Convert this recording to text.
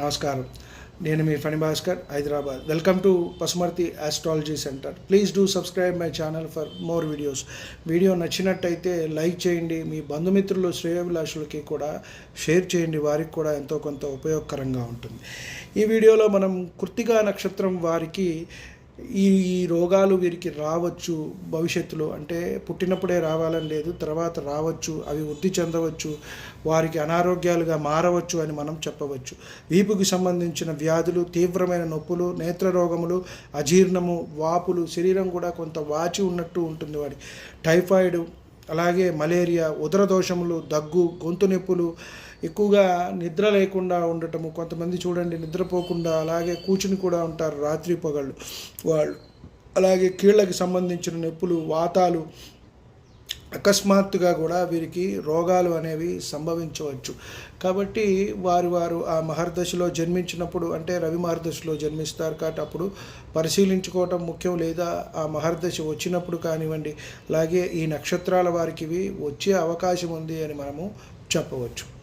నమస్కారం. నేను మీ Phani Bhaskar Hyderabad. Welcome to Pasumarthi astrology centre please do subscribe my channel for more videos videos నచ్చినట్టయితే like చేయండి. మీ బంధుమిత్రులు శ్రేయోభిలాషులకి కూడా షేర్ చేయండి. వారికి కూడా ఎంతో కొంత ఉపయోగకరంగా ఉంటుంది. ఈ వీడియోలో మనం కృత్తికా నక్షత్రం వారికి ఈ ఈ రోగాలు వీరికి రావచ్చు భవిష్యత్తులో. అంటే పుట్టినప్పుడే రావాలని లేదు తర్వాత రావచ్చు అవి వృద్ధి చెందవచ్చు వారికి అనారోగ్యాలుగా మారవచ్చు అని మనం చెప్పవచ్చు. వీపుకి సంబంధించిన వ్యాధులు తీవ్రమైన నొప్పులు నేత్ర రోగములు అజీర్ణము వాపులు శరీరం కూడా కొంత వాచి ఉన్నట్టు ఉంటుంది వాడి. టైఫాయిడ్ అలాగే మలేరియా ఉదరదోషములు దగ్గు గొంతు నొప్పులు ఎక్కువగా నిద్ర లేకుండా ఉండటము కొంతమంది చూడండి నిద్రపోకుండా అలాగే కూర్చుని కూడా ఉంటారు రాత్రి పగళ్ళు వాళ్ళు. అలాగే కీళ్ళకి సంబంధించిన నొప్పులు వాతాలు అకస్మాత్తుగా కూడా వీరికి రోగాలు అనేవి సంభవించవచ్చు. కాబట్టి వారు వారు ఆ మహర్దశలో జన్మించినప్పుడు అంటే రవి మహర్దశలో జన్మిస్తారు కాబట్టి అప్పుడు పరిశీలించుకోవటం ముఖ్యం లేదా ఆ మహర్దశ వచ్చినప్పుడు కానివ్వండి అలాగే ఈ నక్షత్రాల వారికి వచ్చే అవకాశం ఉంది అని మనము చెప్పవచ్చు.